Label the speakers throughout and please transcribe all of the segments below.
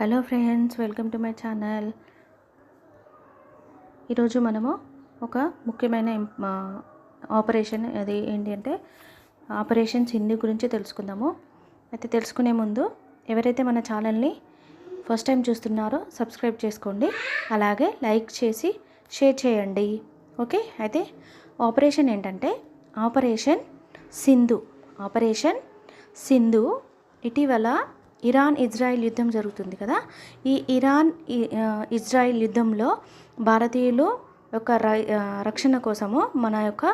Speaker 1: Hello friends welcome to my channel. ఈరోజు మనము ఒక ముఖ్యమైన ఆపరేషన్ అది ఏంటి అంటే ఆపరేషన్ సింధు గురించి తెలుసుకుందాము. అయితే తెలుసుకునే ముందు ఎవరైతే మన ఛానల్ని ఫస్ట్ టైం చూస్తున్నారో సబ్స్క్రైబ్ చేసుకోండి. అలాగే లైక్ చేసి షేర్ చేయండి. ఓకే? అయితే ఆపరేషన్ ఏంటంటే ఆపరేషన్ సింధు ఆపరేషన్ సింధు ఇటీవల ఇరాన్ ఇజ్రాయెల్ యుద్ధం జరుగుతుంది కదా? ఈ ఇరాన్ ఇజ్రాయెల్ యుద్ధంలో భారతీయులు యొక్క రక్షణ కోసము మన యొక్క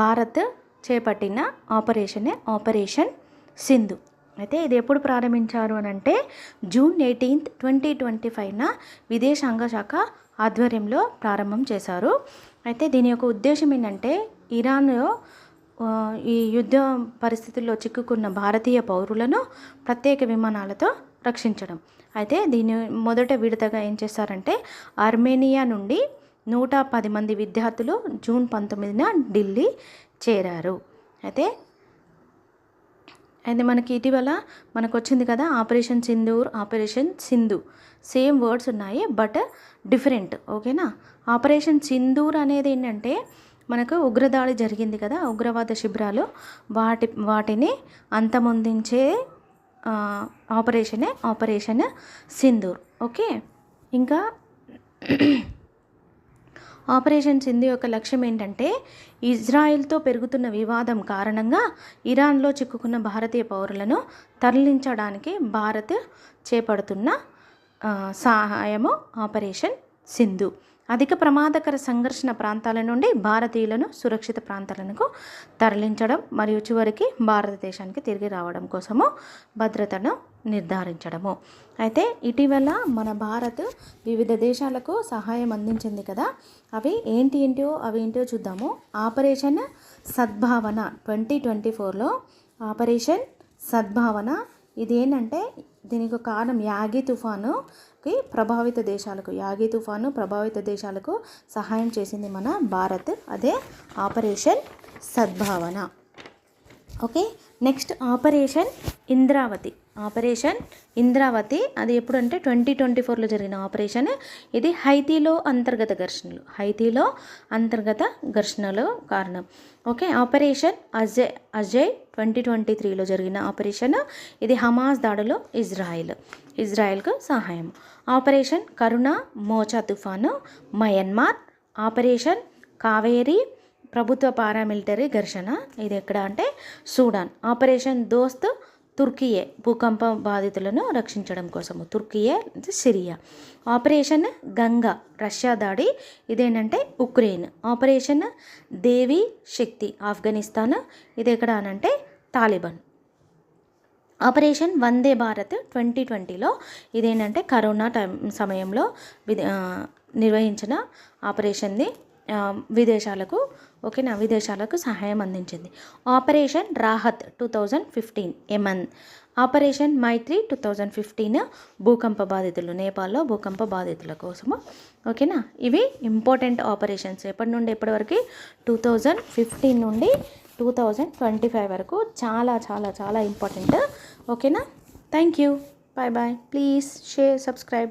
Speaker 1: భారత్ చేపట్టిన ఆపరేషనే ఆపరేషన్ సింధు. అయితే ఇది ఎప్పుడు ప్రారంభించారు అని అంటే జూన్ ఎయిటీన్త్ ట్వంటీ ట్వంటీ ఫైవ్న విదేశాంగ శాఖ ఆధ్వర్యంలో ప్రారంభం చేశారు. అయితే దీని యొక్క ఉద్దేశం ఏంటంటే ఇరాన్లో ఈ యుద్ధ పరిస్థితుల్లో చిక్కుకున్న భారతీయ పౌరులను ప్రత్యేక విమానాలతో రక్షించడం. అయితే దీని మొదట విడతగా ఏం చేశారంటే ఆర్మేనియా నుండి నూట పది మంది విద్యార్థులు జూన్ పంతొమ్మిదిన ఢిల్లీ చేరారు. అయితే అయితే మనకి ఇటీవల మనకు వచ్చింది కదా operation Sindoor operation Sindhu. Same words ఉన్నాయి బట్ డిఫరెంట్ ఓకేనా? ఆపరేషన్ సింధూర్ అనేది ఏంటంటే మనకు ఉగ్రదాడి జరిగింది కదా ఉగ్రవాద శిబిరాలు. వాటి వాటిని అంతమొందించే ఆపరేషనే ఆపరేషన్ సింధూర్. ఓకే? ఇంకా ఆపరేషన్ సింధు యొక్క లక్ష్యం ఏంటంటే ఇజ్రాయిల్తో పెరుగుతున్న వివాదం కారణంగా ఇరాన్లో చిక్కుకున్న భారతీయ పౌరులను తరలించడానికి భారత్ చేపడుతున్న సహాయము ఆపరేషన్ సింధు అధిక ప్రమాదకర సంఘర్షణ ప్రాంతాల నుండి భారతీయులను సురక్షిత ప్రాంతాలకు తరలించడం మరియు చివరికి భారతదేశానికి తిరిగి రావడం కోసము భద్రతను నిర్ధారించడము. అయితే ఇటీవల మన భారత్ వివిధ దేశాలకు సహాయం అందించింది కదా. అవి ఏంటి ఏంటో అవి ఏంటో చూద్దాము. ఆపరేషన్ సద్భావన ట్వంటీ ట్వంటీ ఫోర్లో ఆపరేషన్ సద్భావన ఇది ఏంటంటే దీనికి కారణం యాగి తుఫానుకి ప్రభావిత దేశాలకు యాగి తుఫాను ప్రభావిత దేశాలకు సహాయం చేసింది మన భారత్. అదే operation Sadbhavana. Okay next operation Indravati. Operation Indravati. అది ఎప్పుడంటే ట్వంటీ ట్వంటీ ఫోర్లో జరిగిన ఆపరేషన్. ఇది హైతీలో అంతర్గత ఘర్షణలు. హైతీలో అంతర్గత ఘర్షణలు కారణం. Okay operation Ajay Ajay twenty twenty త్రీలో జరిగిన ఆపరేషన్. ఇది హమాస్ దాడిలో ఇజ్రాయెల్ ఇజ్రాయెల్కు సహాయం. ఆపరేషన్ కరుణ మోచా తుఫాను మయన్మార్. ఆపరేషన్ కావేరి ప్రభుత్వ పారామిలిటరీ ఘర్షణ. ఇది ఎక్కడ అంటే సూడాన్. ఆపరేషన్ దోస్త్ తుర్కియే భూకంప బాధితులను రక్షించడం కోసము. Turkiye Syria. Operation Ganga Russia దాడి ఇదేంటంటే ఉక్రెయిన్. ఆపరేషన్ దేవి శక్తి ఆఫ్ఘనిస్తాన్ ఇది ఎక్కడ అనంటే తాలిబాన్. ఆపరేషన్ వందే భారత్ ట్వంటీ ట్వంటీలో ఇదేంటంటే కరోనా టైం సమయంలో విద నిర్వహించిన ఆపరేషన్ది విదేశాలకు ఓకేనా విదేశాలకు సహాయం అందించింది. Operation Rahat two thousand fifteen Yemen operation Maitri two thousand fifteen భూకంప బాధితులు. నేపాల్లో భూకంప బాధితుల కోసము. ఓకేనా? ఇవి ఇంపార్టెంట్ ఆపరేషన్స్. ఎప్పటి నుండి ఎప్పటి వరకు? టూ థౌజండ్ ఫిఫ్టీన్ నుండి టూ థౌజండ్ ట్వంటీ ఫైవ్ వరకు చాలా చాలా చాలా ఇంపార్టెంట్. ఓకేనా? Thank you. Bye bye. Please share subscribe.